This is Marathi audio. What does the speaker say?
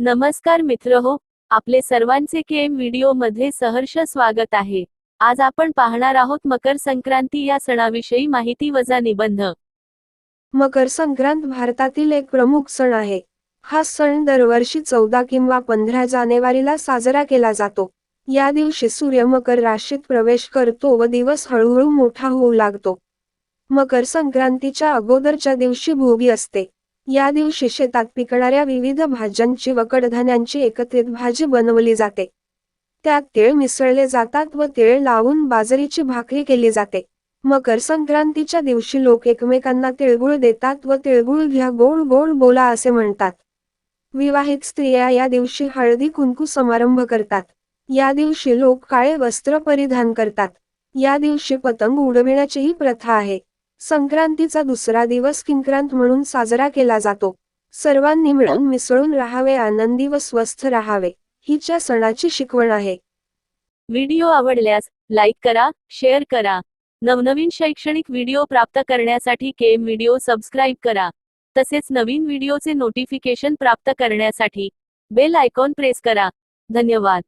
नमस्कार मित्र हो आपले सर्वांचे केम व्हिडिओमध्ये सहर्ष स्वागत आहे. आज आपण पाहणार आहोत मकर संक्रांती या सणाविषयी माहिती वजा निबंध. मकर संक्रांत भारतातील एक प्रमुख सण आहे. हा सण दरवर्षी चौदा किंवा पंधरा जानेवारीला साजरा केला जातो. या दिवशी सूर्य मकर राशीत प्रवेश करतो व दिवस हळूहळू मोठा होऊ लागतो. मकर संक्रांतीच्या अगोदरच्या दिवशी भोगी असते. या दिवशी शेतात पिकणाऱ्या विविध भाज्यांची व कडधान्यांची एकत्रित भाजी बनवली जाते. त्यात तीळ मिसळले जातात व तीळ लावून बाजरीची भाकरी केली जाते. मकर संक्रांतीच्या दिवशी लोक एकमेकांना तिळगुळ देतात व तिळगुळ घ्या गोड गोड बोला असे म्हणतात. विवाहित स्त्रिया या दिवशी हळदी कुंकू समारंभ करतात. या दिवशी लोक काळे वस्त्र परिधान करतात. या दिवशी पतंग उडविण्याचीही प्रथा आहे. संक्रांतीचा दुसरा दिवस किंक्रांत म्हणून साजरा केला जातो. सर्वांनी मिळून मिसळून राहावे आनंदी व स्वस्थ राहावे हिच्या सणाची शिकवण आहे. व्हिडिओ आवडल्यास लाईक करा शेअर करा. नवनवीन शैक्षणिक व्हिडिओ प्राप्त करण्यासाठी केम व्हिडिओ सबस्क्राईब करा. तसेच नवीन व्हिडिओचे नोटिफिकेशन प्राप्त करण्यासाठी बेल आयकॉन प्रेस करा. धन्यवाद.